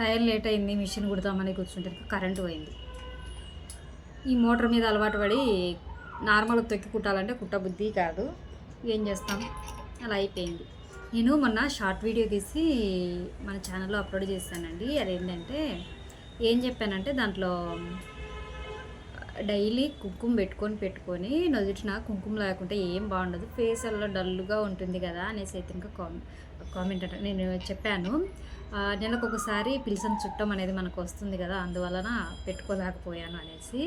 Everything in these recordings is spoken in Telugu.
టైర్ లేట్ అయింది మిషన్ కుడదామని కూర్చుంటే కరెంటు పోయింది. ఈ మోటార్ మీద అలవాటు పడి నార్మల్గా తొక్కి కుట్టాలంటే కుట్టబుద్ధి కాదు. ఏం చేస్తాం? అలా అయిపోయింది. నేను మొన్న షార్ట్ వీడియో తీసి మన ఛానల్లో అప్లోడ్ చేశానండి. అదేంటంటే ఏం చెప్పానంటే దాంట్లో డైలీ కుంకుమ పెట్టుకొని పెట్టుకొని నొదుటిన కుంకుమ లేకుంటే ఏం బాగుండదు. ఫేస్ అలా డల్గా ఉంటుంది కదా అనేసి అయితే ఇంకా కామెంట్ కామెంట్ అంటే నేను చెప్పాను. నెలకు ఒకసారి పిల్సన్ చుట్టం అనేది మనకు వస్తుంది కదా అందువలన పెట్టుకోలేకపోయాను అనేసి.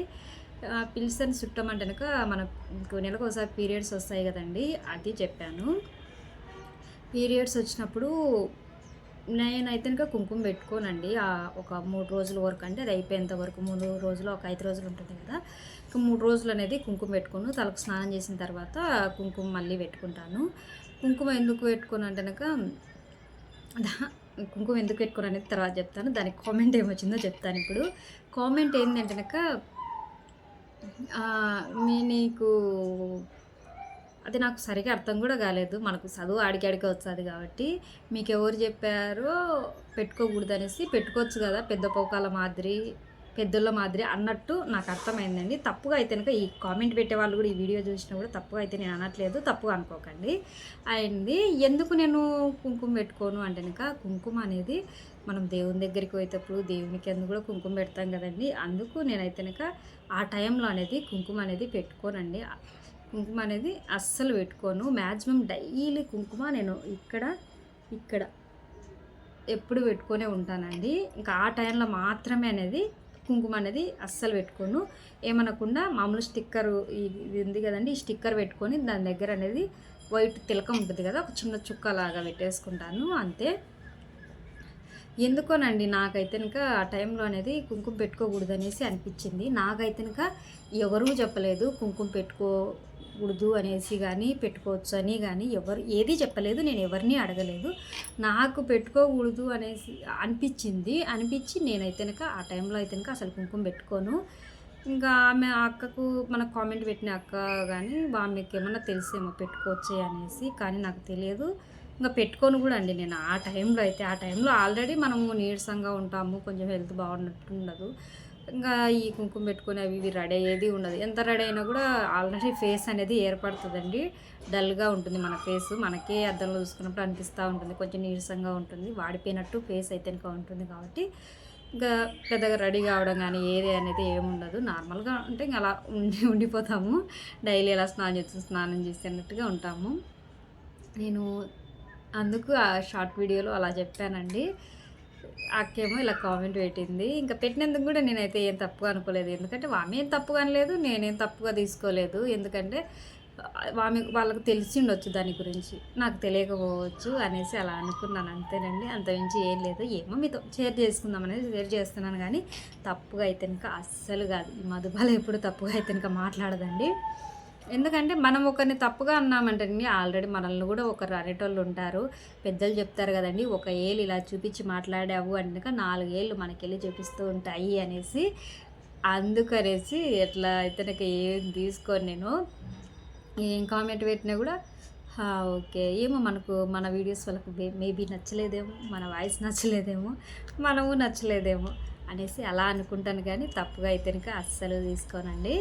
పిల్సన్ చుట్టం అంటే కనుక మనకు నెలకు ఒకసారి పీరియడ్స్ వస్తాయి కదండి అది చెప్పాను. పీరియడ్స్ వచ్చినప్పుడు నేనైతే ఇంకా కుంకుమ పెట్టుకోనండి. ఆ ఒక మూడు రోజుల వరకు అంటే అది అయిపోయేంత వరకు మూడు రోజులు ఒక ఐదు రోజులు ఉంటుంది కదా. ఇంకా మూడు రోజులు అనేది కుంకుమ పెట్టుకోను తలకు స్నానం చేసిన తర్వాత కుంకుమ మళ్ళీ పెట్టుకుంటాను. కుంకుమ ఎందుకు పెట్టుకోను అంటే కనుక కుంకుమ ఎందుకు పెట్టుకోను అనేది తర్వాత చెప్తాను. దానికి కామెంట్ ఏమొచ్చిందో చెప్తాను ఇప్పుడు. కామెంట్ ఏంటంటే కనుక మీ నీకు అది నాకు సరిగా అర్థం కూడా కాలేదు. మనకు చదువు ఆడికాడికి వస్తుంది కాబట్టి మీకు ఎవరు చెప్పారో పెట్టుకోకూడదు అనేసి పెట్టుకోవచ్చు కదా పెద్ద పోకాల మాదిరి పెద్దోళ్ళ మాదిరి అన్నట్టు నాకు అర్థమైందండి. తప్పుగా అయితే కనుక ఈ కామెంట్ పెట్టే వాళ్ళు కూడా ఈ వీడియో చూసినా కూడా తప్పుగా అయితే నేను అనట్లేదు. తప్పుగా అనుకోకండి. అయింది ఎందుకు నేను కుంకుమ పెట్టుకోను అంటే కనుక కుంకుమ అనేది మనం దేవుని దగ్గరికి పోయేటప్పుడు దేవునికి ఎందుకు కూడా కుంకుమ పెడతాం కదండి. అందుకు నేనైతే కనుక ఆ టైంలో అనేది కుంకుమ అనేది పెట్టుకోనండి. కుంకుమ అనేది అస్సలు పెట్టుకోను. మ్యాక్సిమం డైలీ కుంకుమ నేను ఇక్కడ ఇక్కడ ఎప్పుడు పెట్టుకొనే ఉంటానండి. ఇంకా ఆ టైంలో మాత్రమే అనేది కుంకుమ అనేది అస్సలు పెట్టుకోను. ఏమనకుండా మామూలు స్టిక్కర్ ఇది ఉంది కదండి ఈ స్టిక్కర్ పెట్టుకొని దాని దగ్గర అనేది వైట్ తిలకం ఉంటుంది కదా ఒక చిన్న చుక్క లాగా పెట్టేసుకుంటాను అంతే. ఎందుకోనండి నాకైతే ఇంకా ఆ టైంలో అనేది కుంకుమ పెట్టుకోకూడదు అనేసి అనిపించింది. నాకైతే ఇంకా ఎవరూ చెప్పలేదు కుంకుమ పెట్టుకో ఉర్దూ అనేసి కానీ పెట్టుకోవచ్చు అని కానీ ఎవరు ఏది చెప్పలేదు నేను ఎవరిని అడగలేదు. నాకు పెట్టుకోకూడదు అనేసి అనిపించింది. అనిపించి నేనైతే కనుక ఆ టైంలో అయితే కనుక అసలు కుంకుమ పెట్టుకోను. ఇంకా ఆమె ఆ అక్కకు మన కామెంట్ పెట్టిన అక్క కానీ ఆమెకి ఏమన్నా తెలిసేమో పెట్టుకోవచ్చే అనేసి కానీ నాకు తెలియదు. ఇంకా పెట్టుకొని కూడా అండి నేను ఆ టైంలో అయితే. ఆ టైంలో ఆల్రెడీ మనము నీరసంగా ఉంటాము కొంచెం హెల్త్ బాగున్నట్టు ఉండదు. ఇంకా ఈ కుంకుమ పెట్టుకొని అవి ఇవి రెడీ అయ్యేది ఉండదు. ఎంత రెడీ అయినా కూడా ఆల్రెడీ ఫేస్ అనేది ఏర్పడుతుందండి. డల్గా ఉంటుంది మన ఫేస్. మనకే అద్దంలో చూసుకున్నప్పుడు అనిపిస్తూ ఉంటుంది. కొంచెం నీరసంగా ఉంటుంది. వాడిపోయినట్టు ఫేస్ అయితే ఇంకా ఉంటుంది కాబట్టి ఇంకా పెద్దగా రెడీ కావడం కానీ ఏది అనేది ఏముండదు నార్మల్గా అంటే ఇంకా అలా ఉండి ఉండిపోతాము. డైలీ ఎలా స్నానం చేస్తూ స్నానం చేసినట్టుగా ఉంటాము. నేను అందుకు ఆ షార్ట్ వీడియోలో అలా చెప్పానండి. అక్కేమో ఇలా కామెంట్ పెట్టింది. ఇంకా పెట్టినందుకు కూడా నేనైతే ఏం తప్పుగా అనుకోలేదు. ఎందుకంటే ఆమె ఏం తప్పుగా అనలేదు నేనేం తప్పుగా తీసుకోలేదు. ఎందుకంటే ఆమె వాళ్ళకు తెలిసి ఉండొచ్చు దాని గురించి. నాకు తెలియకపోవచ్చు అనేసి అలా అనుకున్నాను. అంతేనండి. అంతమించి ఏం లేదు. ఏమో మీతో షేర్ చేసుకుందాం అనేది షేర్ చేస్తున్నాను కానీ తప్పుగా అయితే కనుక అస్సలు కాదు. ఈ మధుబాల ఎప్పుడు తప్పుగా అయితే కనుక మాట్లాడదండి. ఎందుకంటే మనం ఒకరిని తప్పుగా అన్నామంటే ఆల్రెడీ మనల్ని కూడా ఒకరు అనేటోళ్ళు ఉంటారు. పెద్దలు చెప్తారు కదండి ఒక ఏళ్ళు ఇలా చూపించి మాట్లాడావు అంటే నాలుగేళ్ళు మనకెళ్ళి చూపిస్తూ ఉంటాయి అనేసి. అందుకనేసి ఎట్లా అయితే నాకు ఏం తీసుకొని నేను. ఏం కామెంట్ పెట్టినా కూడా "హా, ఓకే ఏమో మనకు మన వీడియోస్ వాళ్ళకు మేబీ నచ్చలేదేమో మన వాయిస్ నచ్చలేదేమో మనము నచ్చలేదేమో అనేసి అలా అనుకుంటాను కానీ తప్పుగా అయితే అస్సలు తీసుకోనండి.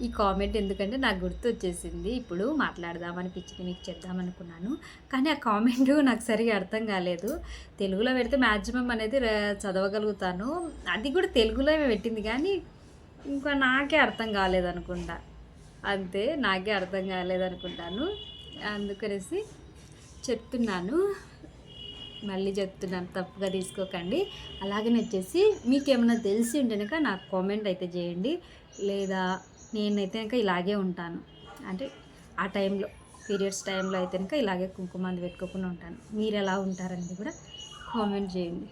ఈ కామెంట్ ఎందుకంటే నాకు గుర్తు వచ్చేసింది ఇప్పుడు మాట్లాడదాం అనిపించింది మీకు చెప్దామనుకున్నాను. కానీ ఆ కామెంట్ నాకు సరిగా అర్థం కాలేదు. తెలుగులో పెడితే మ్యాక్సిమం అనేది చదవగలుగుతాను. అది కూడా తెలుగులో పెట్టింది కానీ ఇంకా నాకే అర్థం కాలేదనుకుంటా. అంతే నాకే అర్థం కాలేదనుకుంటాను. అందుకనేసి చెప్తున్నాను. మళ్ళీ చెప్తున్నాను తప్పుగా తీసుకోకండి. అలాగనే వచ్చేసి మీకు ఏమైనా తెలిసి ఉంటే నాకు కామెంట్ అయితే చేయండి. లేదా నేనైతే ఇంకా ఇలాగే ఉంటాను. అంటే ఆ టైంలో పీరియడ్స్ టైంలో అయితే కనుక ఇలాగే కుంకుమ పెట్టుకోకుండా ఉంటాను. మీరు ఎలా ఉంటారనేది కూడా కామెంట్ చేయండి.